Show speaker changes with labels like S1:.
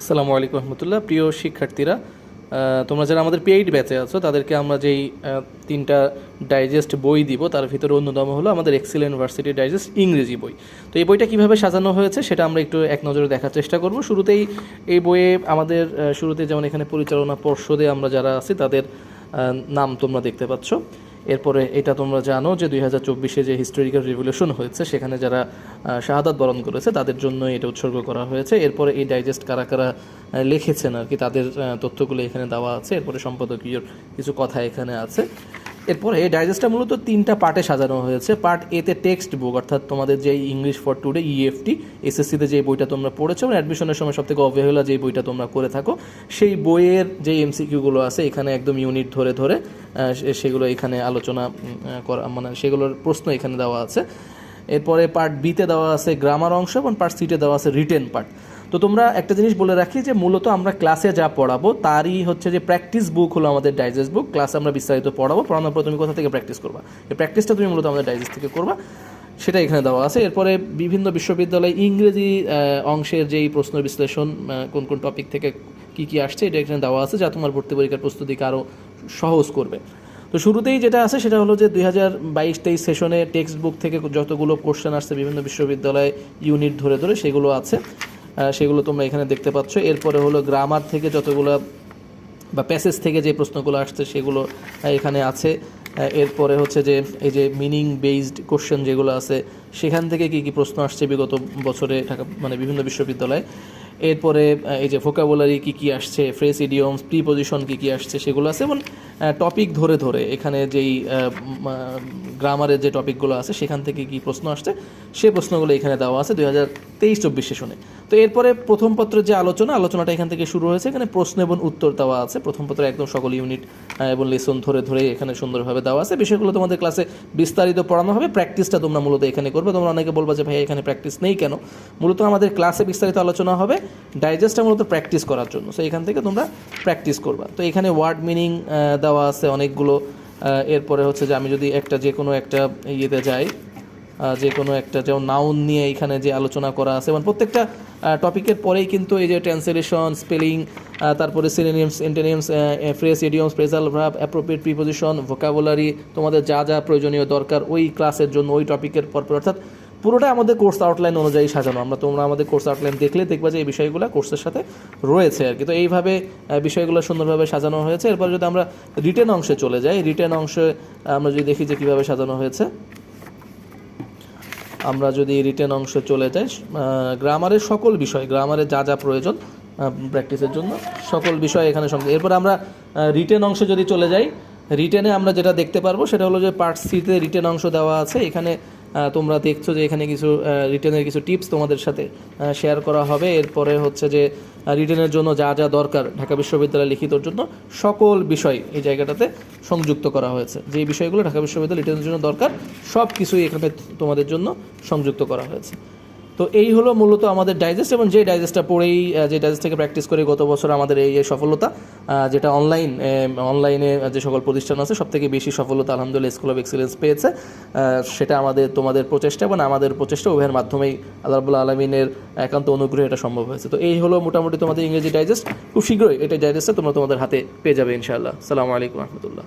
S1: আসসালামু আলাইকুম রহমতুল্লাহ। প্রিয় শিক্ষার্থীরা তোমরা যারা আমাদের পেইড ব্যাচে আছো, তাদেরকে আমরা যেই তিনটা ডাইজেস্ট বই দিব, তার ভিতরে অন্যতম হলো আমাদের এক্সেল ইউনিভার্সিটি ডাইজেস্ট ইংরেজি বই। তো এই বইটা কীভাবে সাজানো হয়েছে সেটা আমরা একটু এক নজরে দেখার চেষ্টা করব। শুরুতেই এই বইয়ে আমাদের শুরুতে যেমন এখানে পরিচালনা পর্ষদে আমরা যারা আছি, তাদের নাম তোমরা দেখতে পাচ্ছ। এরপরে এটা তোমরা জানো যে দুই হাজার চব্বিশে যে হিস্টোরিক্যাল রিভলিউশন হয়েছে, সেখানে যারা শাহাদাত বরণ করেছে, তাদের জন্য এটা উৎসর্গ করা হয়েছে। এরপরে এই ডাইজেস্ট কারা কারা লিখেছেন আর কি, তাদের তথ্যগুলো এখানে দেওয়া আছে। এরপরে সম্পাদকীয় কিছু কথা এখানে আছে। এরপরে ডাইজেস্টটা মূলত তিনটা পার্টে সাজানো হয়েছে। পার্ট এতে টেক্সট বুক অর্থাৎ তোমাদের যে ইংলিশ ফর টুডে ইএফটি এসএসসিতে যে বইটা তোমরা পড়েছো এবং অ্যাডমিশনের সময় সব থেকে অবহেলা যে বইটা তোমরা করে থাকো। সেই বইয়ের যে এমসিকিউগুলো আছে, এখানে একদম ইউনিট ধরে ধরে সেগুলো এখানে আলোচনা করা মানে সেগুলোর প্রশ্ন এখানে দেওয়া আছে। এরপরে পার্ট বিতে দেওয়া আছে গ্রামার অংশ এবং পার্ট সিতে দেওয়া আছে রিটেন পার্ট তো তোমরা একটা জিনিস বলে রাখি যে মূলত আমরা ক্লাসে যা পড়াবো, তারই হচ্ছে যে প্র্যাকটিস বুক হলো আমাদের ডাইজেস্ট বুক ক্লাসে আমরা বিস্তারিত পড়াবো। পড়ানোর পর তুমি কোথা থেকে প্র্যাকটিস করবা? এই প্র্যাকটিসটা তুমি মূলত আমাদের ডাইজেস্ট থেকে করবা। সেটা এখানে দেওয়া আছে। এরপরে বিভিন্ন বিশ্ববিদ্যালয়ে ইংরেজি অংশের যেই প্রশ্ন বিশ্লেষণ কোন কোন টপিক থেকে কি কি আসছে, এটা এখানে দেওয়া আছে যা তোমার ভর্তি পরীক্ষার প্রস্তুতিকে আরও সহজ করবে। তো শুরুতেই যেটা আছে সেটা হলো যে দুই হাজার বাইশ তেইশ সেশনে টেক্সট বুক থেকে যতগুলো কোশ্চেন আসছে বিভিন্ন বিশ্ববিদ্যালয়ে ইউনিট ধরে ধরে সেগুলো আছে। সেগুলো তোমরা এখানে দেখতে পাচ্ছ। এরপরে হলো গ্রামার থেকে যতগুলো বা প্যাসেজ থেকে যে প্রশ্নগুলো আসছে সেগুলো এখানে আছে। এরপরে হচ্ছে যে এই যে মিনিং বেসড কোশ্চেন যেগুলো আছে, সেখান থেকে কি কি প্রশ্ন আসছে বিগত বছরে ঢাকা মানে বিভিন্ন বিশ্ববিদ্যালয়ে। এরপরে এই যে ভোকাবুলারি কি কি আসছে ফ্রেস ইডিয়মস প্রিপোজিশন কি কি আসছে সেগুলো আছে। এবং টপিক ধরে ধরে, এখানে যেই গ্রামারের যে টপিকগুলো আছে, সেখান থেকে কি প্রশ্ন আসছে, সে প্রশ্নগুলো এখানে দেওয়া আছে দুই হাজার তেইশ চব্বিশ সেশনে তো এরপরে প্রথম পত্রের যে আলোচনা, আলোচনাটা এখান থেকে শুরু হয়েছে, এখানে প্রশ্ন এবং উত্তর দেওয়া আছে। প্রথম পত্রে একদম সকল ইউনিট এবং লেসন ধরে ধরে এখানে সুন্দরভাবে দেওয়া আছে। বিষয়গুলো তোমাদের ক্লাসে বিস্তারিত পড়ানো হবে। প্র্যাকটিসটা তোমরা মূলত এখানে করবে। তোমরা অনেকে বলবা যে ভাই এখানে প্র্যাকটিস নেই কেন? মূলত আমাদের ক্লাসে বিস্তারিত আলোচনা হবে ডাইজেস্টটা মূলত প্র্যাকটিস করার জন্য। সো এখান থেকে তোমরা প্র্যাকটিস করবা। তো এখানে ওয়ার্ড মিনিং দেওয়া আছে অনেকগুলো। এরপরে হচ্ছে যে আমি যদি একটা যে কোনো একটা ইয়েতে যাই যে কোনো একটা যেমন নাউন নিয়ে এখানে যে আলোচনা করা আছে, এবং প্রত্যেকটা টপিকের পরেই কিন্তু এই যে ট্রান্সলেশন স্পেলিং তারপরে synonyms antonyms phrase idioms phrasal verb appropriate preposition vocabulary তোমাদের যা যা প্রয়োজনীয় দরকার ওই ক্লাসের জন্য, ওই টপিকের পরপর। অর্থাৎ পুরোটা আমাদের কোর্স আউটলাইন অনুযায়ী সাজানো। আমরা তোমরা আমাদের কোর্স আউটলাইন দেখলে দেখবা যে এই বিষয়গুলো কোর্সের সাথে রয়েছে আর কি। তো এইভাবে বিষয়গুলো সুন্দরভাবে সাজানো হয়েছে। এরপর যদি আমরা রিটেন অংশে চলে যাই রিটেন অংশে আমরা যদি দেখি যে কীভাবে সাজানো হয়েছে। আমরা যদি রিটেন অংশে চলে যাই গ্রামারের সকল বিষয় গ্রামারের যা যা প্রয়োজন প্র্যাকটিসের জন্য সকল বিষয় এখানে সঙ্গে এরপর আমরা রিটেন অংশে যদি চলে যাই রিটেনে আমরা যেটা দেখতে পারব সেটা হলো যে পার্ট সিতে রিটেন অংশ দেওয়া আছে। এখানে তোমরা দেখছ যে এখানে কিছু রিটার্নের কিছু টিপস তোমাদের সাথে শেয়ার করা হবে। এরপরে হচ্ছে যে রিটার্নের জন্য যা যা দরকার ঢাকা বিশ্ববিদ্যালয় লিখিতর জন্য সকল বিষয় এই জায়গাটাতে সংযুক্ত করা হয়েছে। যে বিষয়গুলো ঢাকা বিশ্ববিদ্যালয় রিটার্নের জন্য দরকার সব কিছুই এখানে তোমাদের জন্য সংযুক্ত করা হয়েছে। তো এই হলো মূলত আমাদের ডাইজেস্ট এবং যে ডাইজেস্টটা পড়েই যে ডাইজেস্ট থেকে প্র্যাকটিস করে গত বছর আমাদের এই সফলতা যেটা অনলাইন অনলাইনে যে সকল প্রতিষ্ঠান আছে সব থেকে বেশি সফলতা আলহামদুলিল্লাহ স্কুল অফ এক্সেলেন্স পেয়েছে। সেটা আমাদের, তোমাদের প্রচেষ্টা এবং আমাদের প্রচেষ্টা উভয়ের মাধ্যমেই আল্লাহ রাবুল্লাহ আলমিনের একান্ত অনুগ্রহে এটা সম্ভব হয়েছে। তো এই হলো মোটামুটি তোমাদের ইংরেজি ডাইজেস্ট খুব শীঘ্রই এটা ডাইজেস্টটা তোমরা তোমাদের হাতে পেয়ে যাবে ইনশাআল্লাহ। সালামু আলাইকুম রহমতুল্লাহ।